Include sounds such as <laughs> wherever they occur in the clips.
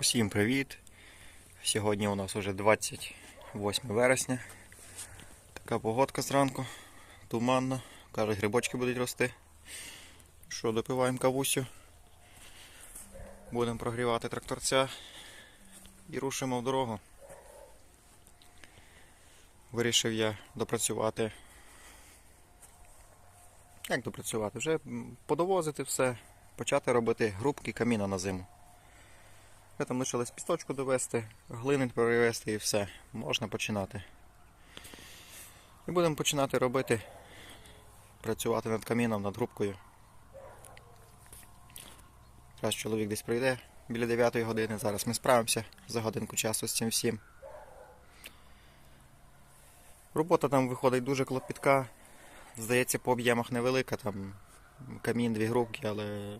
Усім привіт! Сьогодні у нас уже 28 вересня. Така погодка зранку, туманно. Кажуть, грибочки будуть рости. Що, допиваємо кавусю. Будемо прогрівати тракторця і рушимо в дорогу. Вирішив я допрацювати. Як допрацювати? Вже подовозити все, почати робити грубки каміна на зиму. Ми там лишилось пісточку довести, глини перевести і все. Можна починати. І будемо починати робити, працювати над каміном, над грубкою. Раз чоловік десь прийде біля 9 години. Зараз ми справимося за годинку часу з цим всім. Робота там виходить дуже клопітка. Здається, по об'ємах невелика, там камін, дві грубки, але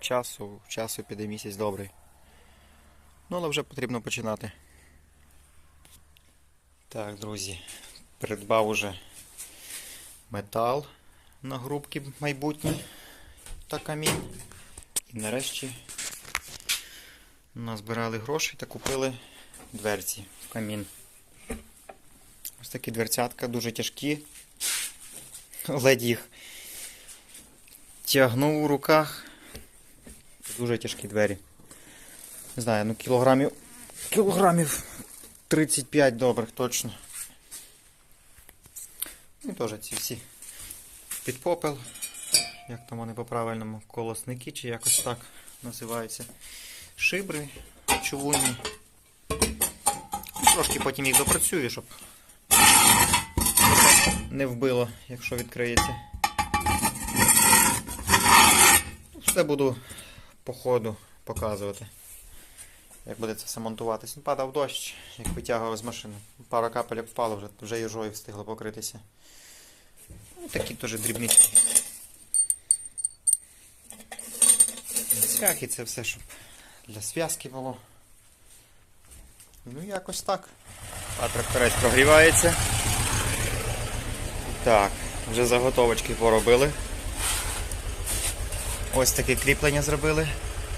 часу, часу піде місяць добрий. Ну, але вже потрібно починати. Так, друзі, придбав уже метал на грубки майбутні та камінь. І нарешті назбирали гроші та купили дверці в камін. Ось такі дверцятка дуже тяжкі. Ледь їх тягнув у руках. Дуже тяжкі двері. Не знаю, ну кілограмів. Кілограмів 35 добрих точно. Ну, І теж ці всі під попел. Як там вони по-правильному колосники чи якось так називаються. Шибри чугунні. Трошки потім їх допрацюю, щоб не вбило, якщо відкриється. Все буду по ходу показувати. Як буде це все монтуватись. Ну, Падав дощ, як витягував з машини. Пара капель впало, вже, вже їжою встигло покритися. Ну, такі теж дрібнички. Цвяхи це все, щоб для зв'язки було. Ну якось так. А тракторець прогрівається. Так, вже заготовочки поробили. Ось таке кріплення зробили.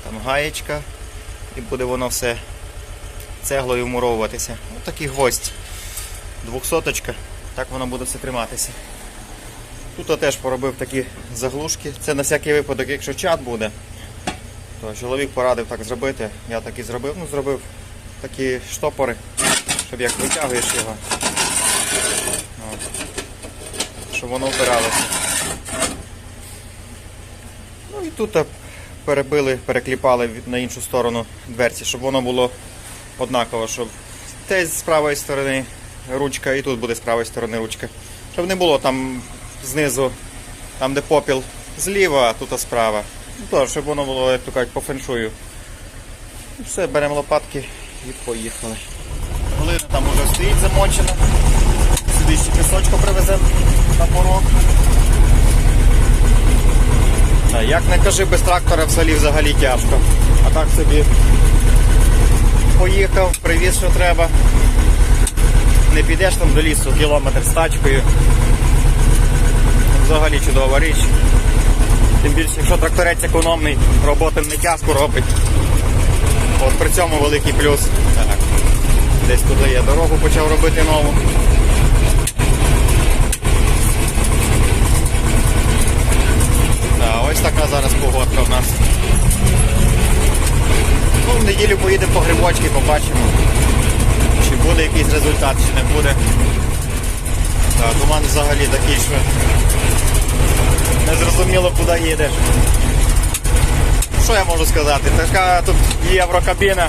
Там гаєчка. І буде воно все цеглою вмуровуватися. Ось такий гвоздь. Двохсоточка. Так воно буде все триматися. Тут я теж поробив такі заглушки. Це на всякий випадок, якщо чат буде, то чоловік порадив так зробити. Я так і зробив. Ну, зробив такі штопори, щоб як витягуєш його. Щоб воно впиралося. Ну і тут перебили, перекліпали на іншу сторону дверці, щоб воно було однаково, щоб те з правої сторони ручка і тут буде з правої сторони ручка. Щоб не було там знизу, там де попіл зліва, а тут справа. Ну, то, щоб воно було, як то кажуть, по феншую. Все, беремо лопатки і поїхали. Глина там уже стоїть замочена. Сюди ще пісочку привеземо на порог. Та, Як не кажи, без трактора в селі взагалі тяжко. А так собі поїхав, привіз, що треба. Не підеш там до лісу кілометр з тачкою. Взагалі чудова річ. Тим більше, якщо тракторець економний, роботи не тяжко робить. От при цьому великий плюс. Так. Десь туди я дорогу почав робити нову. Да, ось така зараз погодка в нас. Ну, в неділю поїдемо по грибочки, побачимо. Чи буде якийсь результат, чи не буде. Так, туман взагалі такий, що не зрозуміло куди їдеш. Що я можу сказати? Така тут єврокабіна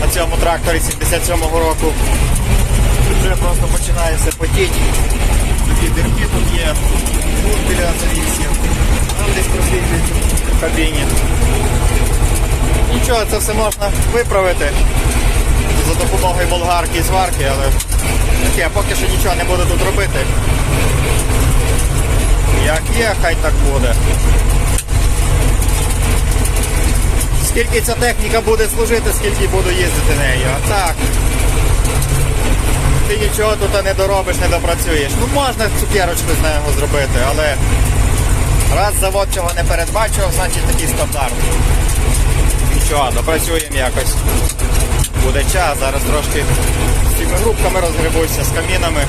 на цьому тракторі 77-го року. Вже просто починає все потіти. Дірки тут є. Тут біля завісів. Там десь просвітлюється в кабіні. Нічого, це все можна виправити за допомогою болгарки і зварки, але таке, поки що нічого не буду тут робити. Як є, хай так буде. Скільки ця техніка буде служити, скільки буду їздити нею. А так. Ти нічого тут не доробиш, не допрацюєш. Ну можна цукерочку з нього зробити, але раз завод цього не передбачував, значить такий стандарт. Нічого, допрацюємо якось. Буде час, зараз трошки з цими групками розгребуся, з камінами.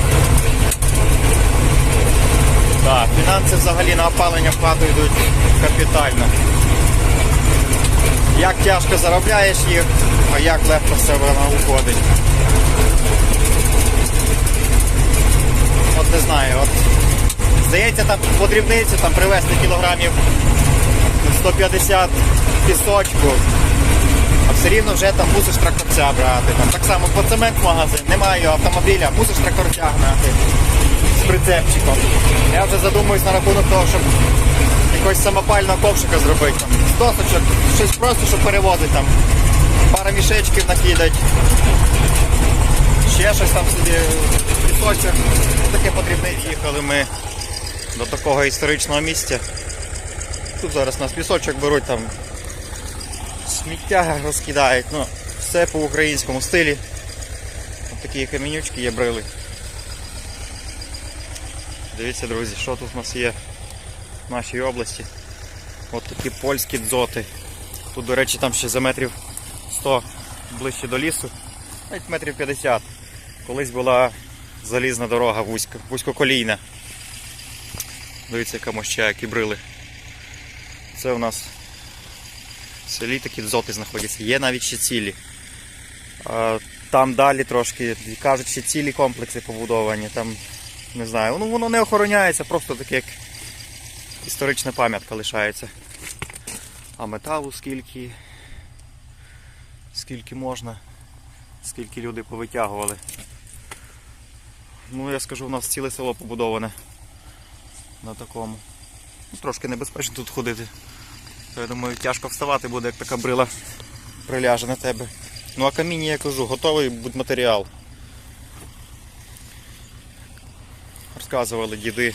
Так, фінанси взагалі на опалення в йдуть капітально. Як тяжко заробляєш їх, а як легко себе воно уходить. От не знаю, от здається, там по дрібниці там привезти кілограмів 150 пісочку, а все рівно вже там мусиш тракторця брати. Там так само по цемент магазин, немає автомобіля, мусиш тракторця гнати з прицепчиком. Я вже задумуюсь на рахунок того, щоб якогось самопального ковшика зробити. Там, з досочок, щось просто, щоб перевозити там. Пара мішечків накидать. Ще щось там собі Ну, таке потрібне. Їхали ми до такого історичного місця. Тут зараз нас пісочок беруть, там сміття розкидають. Ну, все по українському стилі. Ось такі камінючки є брили. Дивіться, друзі, що тут у нас є в нашій області. От такі польські дзоти. Тут, до речі, там ще за метрів 100 ближче до лісу, навіть метрів 50. Колись була залізна дорога вузькоколійна. Дивіться, яка моща, які брили. Це у нас в селі такі дзоти знаходяться. Є навіть ще цілі. Там далі трошки, кажуть, ще цілі комплекси побудовані. Там, не знаю, ну воно не охороняється, просто таке як історична пам'ятка лишається. А металу скільки, скільки можна, скільки люди повитягували. Ну я скажу, у нас ціле село побудоване на такому. Ну, трошки небезпечно тут ходити. То, я думаю, тяжко вставати буде, як така брила приляже на тебе. Ну а каміння, я кажу, готовий будь-матеріал. Розказували діди,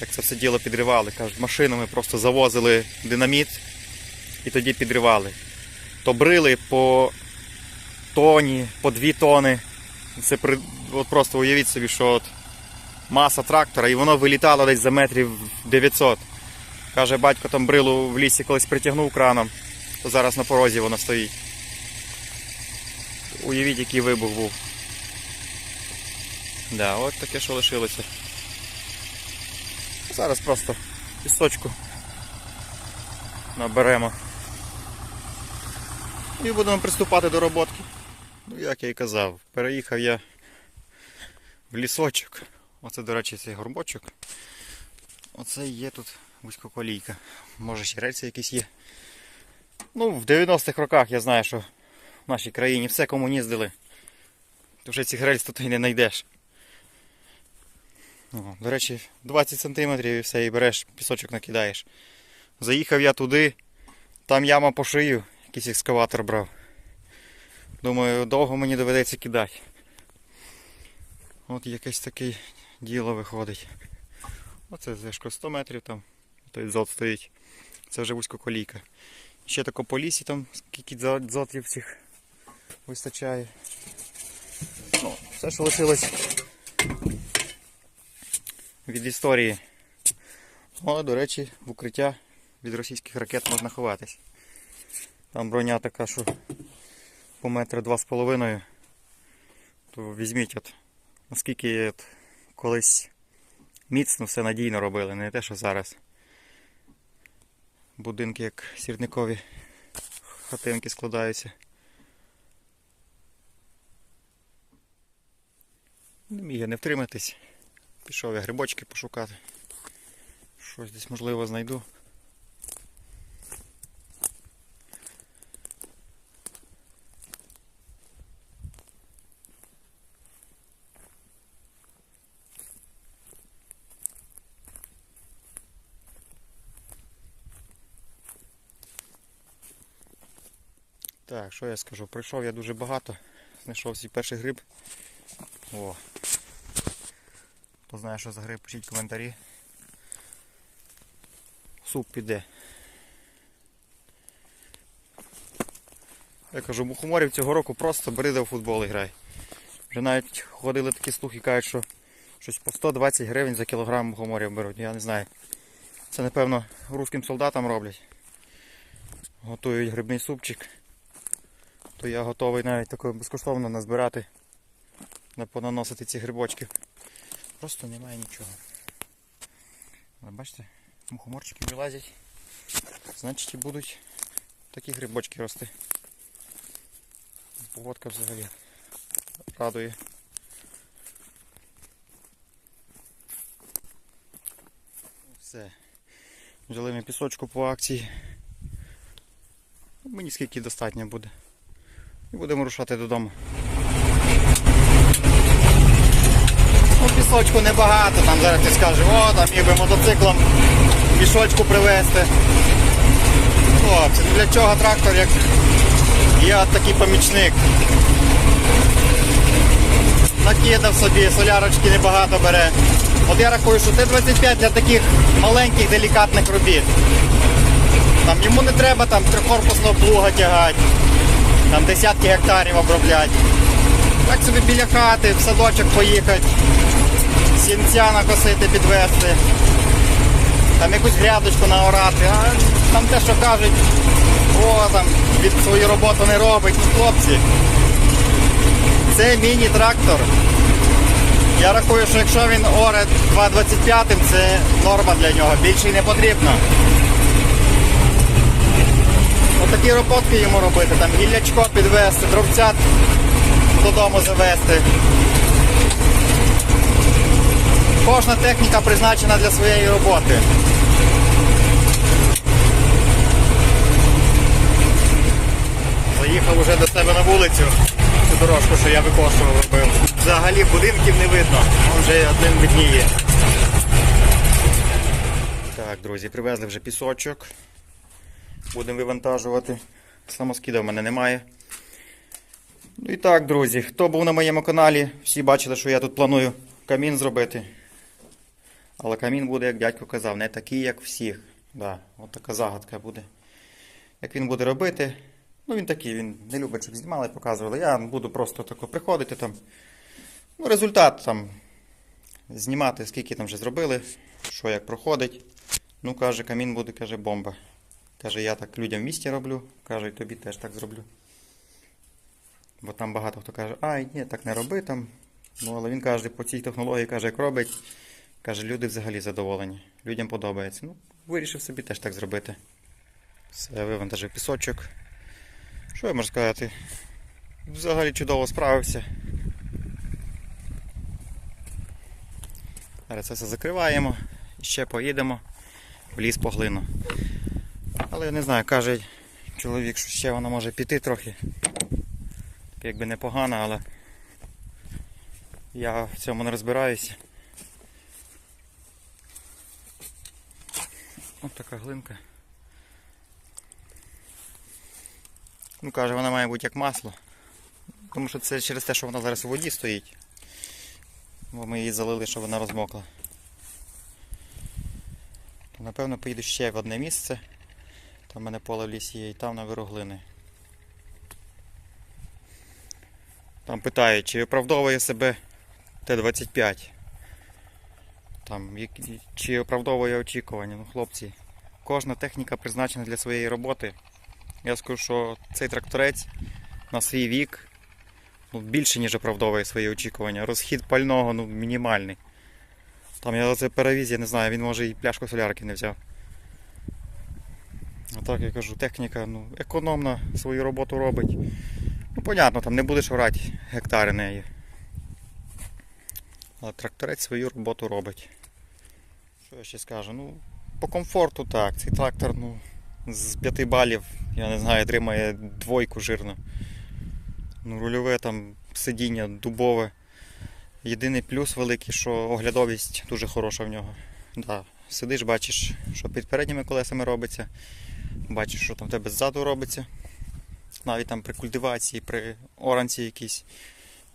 як це все діло підривали. Кажуть, машинами просто завозили динаміт і тоді підривали. То брили по тоні, по дві тони. Це при... от просто уявіть собі, що от маса трактора і воно вилітало десь за метрів 900. Каже, батько там брилу в лісі колись притягнув краном, то зараз на порозі воно стоїть. Уявіть, який вибух був. Да, от таке, що лишилося. Зараз просто пісочку наберемо. І будемо приступати до роботки. Ну, як я і казав, переїхав я в лісочок. Оце, до речі, цей горбочок. Оце є тут вузькоколійка. Може ще рельси якісь є. Ну, в 90-х роках я знаю, що в нашій країні все комуніздили. То вже цих рельс тут і не знайдеш. О, до речі, 20 см і все, і береш, пісочок накидаєш. Заїхав я туди, там яма по шию, якийсь екскаватор брав. Думаю, довго мені доведеться кидати. От якесь таке діло виходить. Оце зешко 100 метрів там, той дзот стоїть. Це вже вузькоколійка. Ще тако по лісі там скільки дзотів цих вистачає. Ну, все, що лишилось від історії. Але, до речі, в укриття від російських ракет можна ховатись. Там броня така, що по метру два з половиною. То візьміть от, наскільки от, колись міцно все надійно робили, не те, що зараз. Будинки як сірникові хатинки складаються. Не міг я не втриматись. Пішов я грибочки пошукати. Щось десь можливо знайду. Так, що я скажу? Пройшов я дуже багато. Знайшов свій перший гриб. О. Хто знає, що за гриб, пишіть коментарі. Суп піде. Я кажу, мухоморів цього року просто бери в футбол і грай. Вже навіть ходили такі слухи, кажуть, що щось по 120 гривень за кілограм мухоморів беруть. Я не знаю. Це напевно русським солдатам роблять. готують грибний супчик, то я готовий навіть тако безкоштовно назбирати, на- понаносити ці грибочки. Просто немає нічого. Але бачите, мухоморчики вилазять. Значить і будуть такі грибочки рости. Погодка взагалі радує. Все. Взяли ми пісочку по акції. Мені скільки достатньо буде. І будемо рушати додому. Ну, пісочку небагато, там зараз ти скажеш, о, там міг би мотоциклом мішочку привезти. Хлопці, ну для чого трактор, як от такий помічник. Накидав собі, солярочки небагато бере. От я рахую, що Т-25 для таких маленьких делікатних робіт. Там йому не треба там трикорпусного плуга тягати, там десятки гектарів обробляти. Так собі біля хати, в садочок поїхати, сінця накосити, підвести, там якусь грядочку наорати, а там те, що кажуть, о, там від свою роботу не робить. Ну, хлопці, це міні-трактор. Я рахую, що якщо він оре 2,25, це норма для нього, більше й не потрібно. Отакі роботки йому робити, там гіллячко підвести, дровцят додому завести. Кожна техніка призначена для своєї роботи. Заїхав уже до себе на вулицю, цю дорожку, що я викошував робив. Взагалі будинків не видно, он вже один видніє. Так, друзі, привезли вже пісочок. Будемо вивантажувати. Самоскида в мене немає. Ну і так, друзі, хто був на моєму каналі, всі бачили, що я тут планую камін зробити. Але камін буде, як дядько казав, не такий, як всіх. Да, от така загадка буде. Як він буде робити, ну він такий, він не любить, щоб знімали, показували. Я буду просто тако приходити там. Ну, результат там знімати, скільки там вже зробили, що як проходить. Ну, каже, камін буде, каже, бомба. Каже, я так людям в місті роблю, каже, і тобі теж так зроблю. Бо там багато хто каже, ай, ні, так не роби там. Ну, але він каже, по цій технології каже, як робить. Каже, люди взагалі задоволені. Людям подобається. Ну, вирішив собі теж так зробити. Все, вивантажив пісочок. Що я можу сказати? Взагалі чудово справився. Зараз це все закриваємо ще поїдемо в ліс по глину. Але я не знаю, каже чоловік, що ще вона може піти трохи. Якби непогано, але я в цьому не розбираюся. Ось така глинка. Ну, каже, вона має бути як масло. Тому що це через те, що вона зараз у воді стоїть. Бо ми її залили, щоб вона розмокла. То, напевно, поїду ще в одне місце. Там мене поле в лісі є і там на вироглини. Там питають, чи оправдовує себе Т-25. Там, чи оправдовує очікування. Ну, хлопці, кожна техніка призначена для своєї роботи. Я скажу, що цей тракторець на свій вік ну, більше, ніж оправдовує свої очікування. Розхід пального ну, мінімальний. Там я за це перевіз, я не знаю, він може і пляшку солярки не взяв. Так я кажу, техніка ну, економна свою роботу робить. Ну, понятно, там не будеш орати гектари неї. Але тракторець свою роботу робить. Що я ще скажу? Ну, по комфорту так. Цей трактор ну, з 5 балів, я не знаю, тримає двойку жирно. Ну, рульове там сидіння дубове. Єдиний плюс великий, що оглядовість дуже хороша в нього. Да, сидиш, бачиш, що під передніми колесами робиться, бачиш, що там в тебе ззаду робиться. Навіть там при культивації, при оранці якійсь.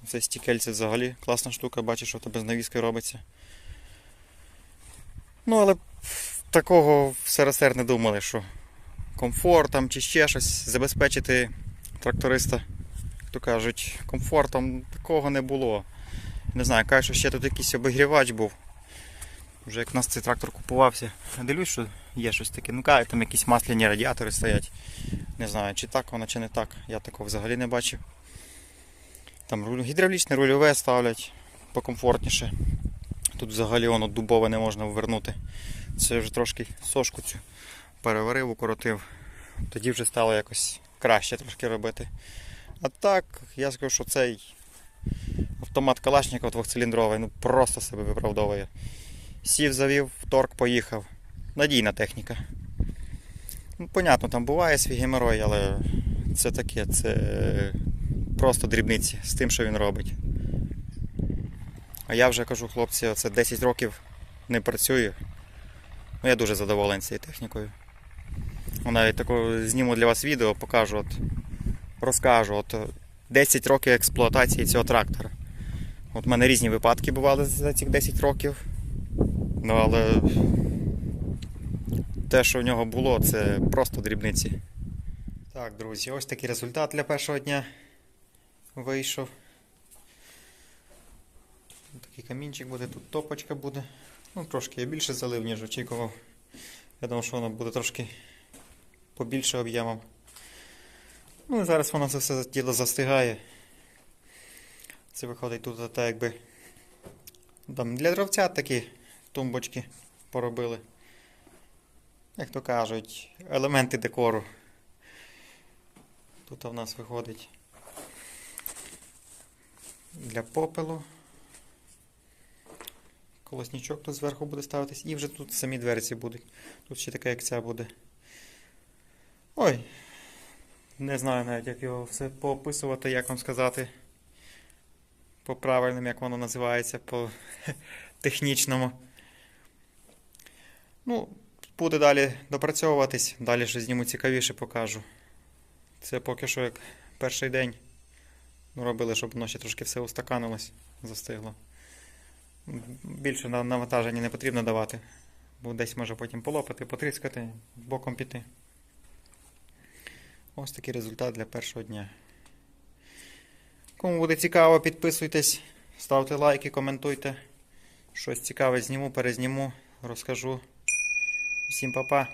Це стікельце взагалі класна штука, бачиш, що в тебе з навіскою робиться. Ну, але такого в СРСР не думали, що комфорт чи ще щось забезпечити тракториста, як то кажуть, комфортом такого не було. Не знаю, кажуть, що ще тут якийсь обігрівач був. Вже як у нас цей трактор купувався. Я дивлюсь, що є щось таке. Ну кажуть, там якісь масляні радіатори стоять. Не знаю, чи так воно, чи не так. Я такого взагалі не бачив. Там гідравлічне рульове ставлять покомфортніше. Тут взагалі воно дубове не можна ввернути. Це вже трошки сошку цю переварив, укоротив. Тоді вже стало якось краще трошки робити. А так, я скажу, що цей автомат Калашников двохциліндровий, ну просто себе виправдовує. Сів, завів, торк, поїхав. Надійна техніка. Ну, понятно, там буває свій геморой, але це таке, це просто дрібниці з тим, що він робить. А я вже кажу, хлопці, оце 10 років не працюю. Ну, я дуже задоволений цією технікою. Ну, Навіть таку зніму для вас відео, покажу, от, розкажу. От, е, 10 років експлуатації цього трактора. От в мене різні випадки бували за ці 10 років. Ну, але те, що в нього було, це просто дрібниці. Так, друзі, ось такий результат для першого дня вийшов. Такий камінчик буде, тут топочка буде. Ну, трошки я більше залив, ніж очікував. Я думав, що воно буде трошки побільше об'ємом. Ну і зараз воно це все діло застигає. Це виходить тут так якби. Там для дровця такі тумбочки поробили. Як то кажуть, елементи декору. Тут в нас виходить для попелу. Колоснічок тут зверху буде ставитись. І вже тут самі дверці будуть. Тут ще така, як ця буде. Ой. Не знаю навіть, як його все поописувати, як вам сказати. По правильному, як воно називається, по <laughs> технічному. Ну, буде далі допрацьовуватись, далі ще зніму цікавіше покажу. Це поки що як перший день ну, робили, щоб воно трошки все устаканилось, застигло. Більше навантаження не потрібно давати, бо десь може потім полопати, потріскати, боком піти. Ось такий результат для першого дня. Кому буде цікаво, підписуйтесь, ставте лайки, коментуйте. Щось цікаве зніму, перезніму, розкажу. Всім па-па.